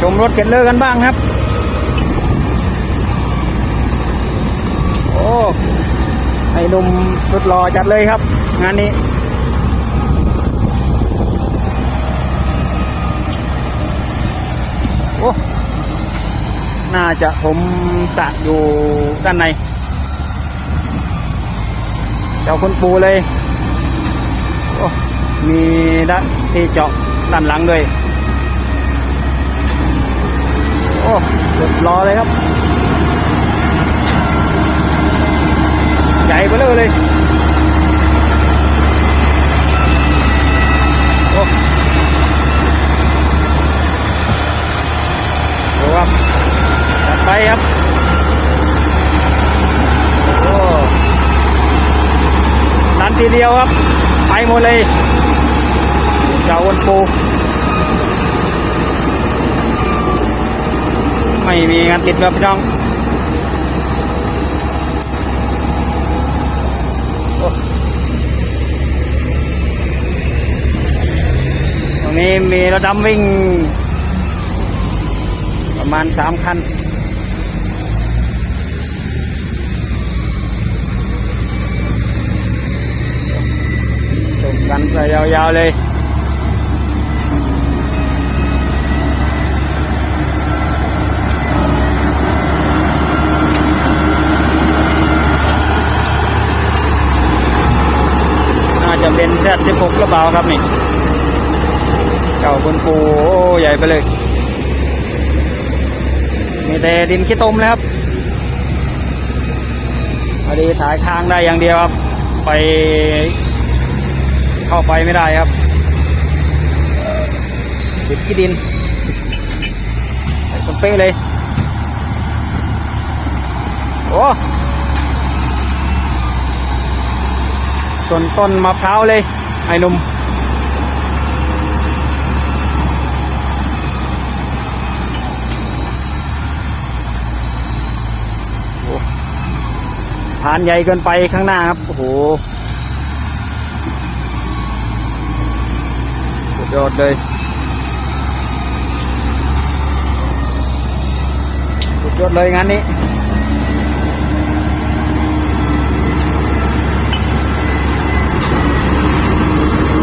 ชมรถเกตเลอร์กันบ้างครับ โอ้ไอ้หนุ่มสุดหล่อจัดเลยครับ งานนี้โอ้น่าจะผมสะอยู่ด้านใน เจ้าคุณปูเลย โอ้ มีด้านที่เจาะด้านหลังด้วย โอ้ เรียบร้อยเลยครับ ใหญ่ไปเลยเลยโอ้ดูครับจัดไปครับโอ้นันทีเดียวครับ ไปหมดเลยเจ้าวันปู ไม่มีงานติดแบบพี่น้องตรงนี้มีรถดำวิ่ง ประมาณสามคันชมกันไปยาวๆเลย น่าจะเป็นแซดสิบห กหรือเปล่าครับนี่เก่าคนปูโอ้ใหญ่ไปเลย มีแต่ดินขี้ตมเลยครับพอดีถ่ายทางได้อย่างเดียวครับ ไป เข้าไปไม่ได้ครับติดขี้ดินใส่คนเป๊ะเลย โอ้ส่วนต้นมะพร้าวเลย ไอ้นุ่มโอ้ฐานใหญ่เกินไปข้างหน้าครับ โอ้โหสุดยอดเลยสุดยอดเลยงานนี้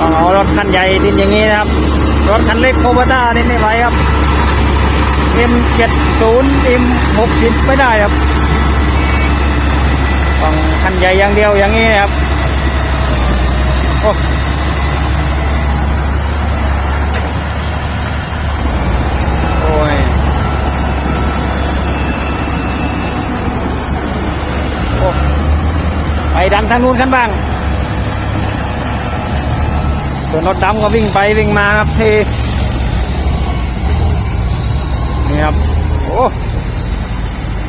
องเอรถคันใหญ่ดินอย่างนี้นะครับ รถคันเล็กโคบต้านี่ไม่ไหวครับ M70 M60 ไม่ได้ครับต้องคันใหญ่อย่างเดียวอย่างนี้นะครับโอ้ยไปดันทางนู้นกันบ้าง ส่วนรถดำก็วิ่งไปวิ่งมาครับทีนี่ครับ โอ้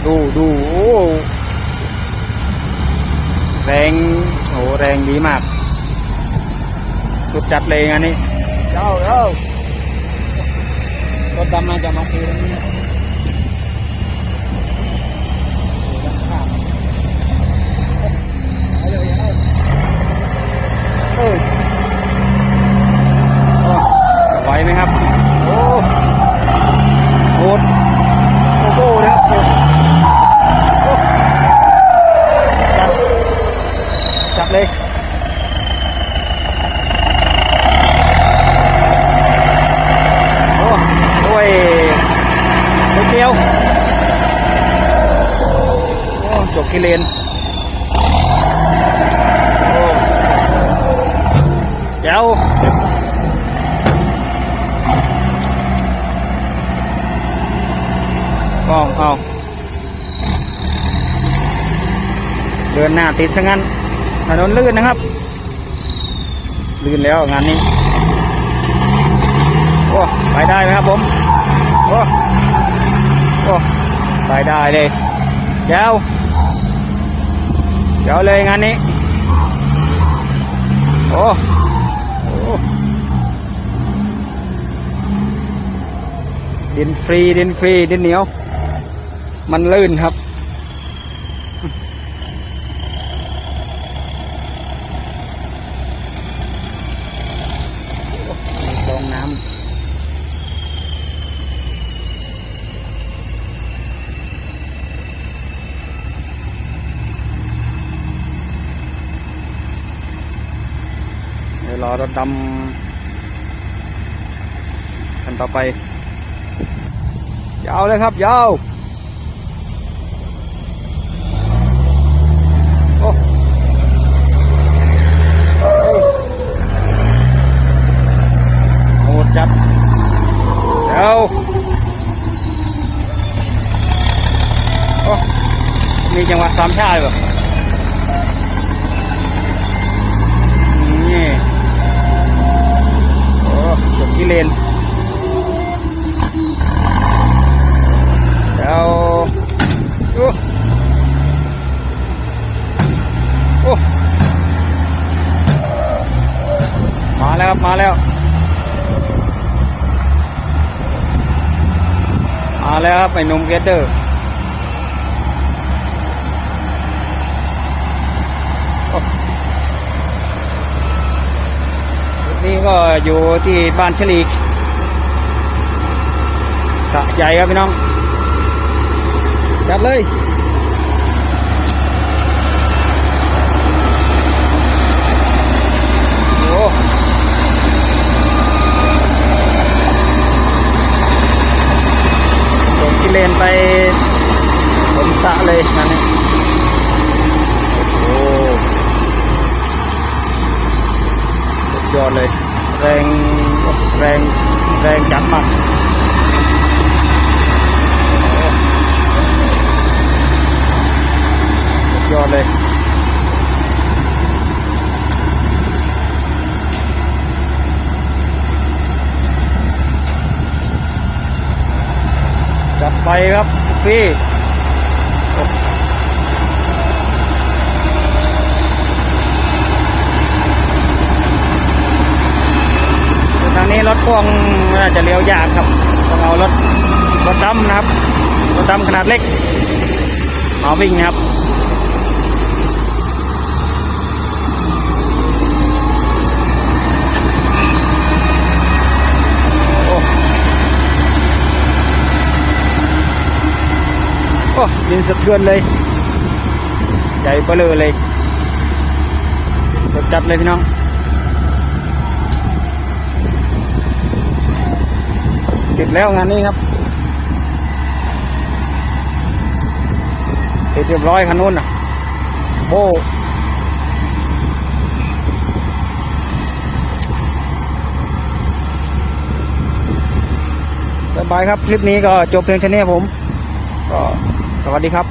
ดูดูโอ้แรงโอ้แรงดีมาก สุดจัดเลยงานนี้เจ้าเจ้ารถดำมาจะมาทีตรงนี้เออ โอ้ไหวไหมครับ โอ้โหดโอ้โหนะครับโอ้โอ้จับจับเลย โอ้โอ้ยนิดเดียว โอ้จบ กิเลนโอ้เจ้าอาเอาเดินหน้าติดซะงั้นถนนลื่นนะครับ ลื่นแล้วงานนี้โอ้ไปได้ไหมครับผมโอ้โอ้ไปได้เลยเจ้า เจ้าเลยงานนี้โอ้โอ้ดินฟรีดินฟรีดินเหนียว มันลื่นครับ อรถดำคันต่อไป ยาวเลยครับ ยาว โอ้โหจัดเดี๋ยวโอ้มีจังหวะสามชาติแบบนี่ จบที่เลนเดี๋ยวโอ้โอ้มาแล้วครับมาแล้ว มาแล้วครับไอ้หนุ่มเกตเตอร์โอ้นี่ ก็อยู่ที่บ้านชลีกสะใหญ่ครับพี่น้อง จัดเลยโอ้ลงที่เลนไปบนสะเลยนั่นนี่โอ้โหยอดเลย แรงแรงแรงจัดมากโยอดเลยจัดไปครับพี่ทางนี้รถพ่วงน่าจะเลี้ยวยากครับต้องเอารถรถดำนะครับรถดำขนาดเล็กมาวิ่งนะครับโอ้โอ้ดินสะเทือนเลย ใหญ่เบลอเลยสดจัดเลยพี่น้อง ติดแล้วงานนี้ครับติดเรียบร้อยคันนู้นอะโอ้สบายครับ คลิปนี้ก็จบเพียงแค่นี้ผม ก็สวัสดีครับ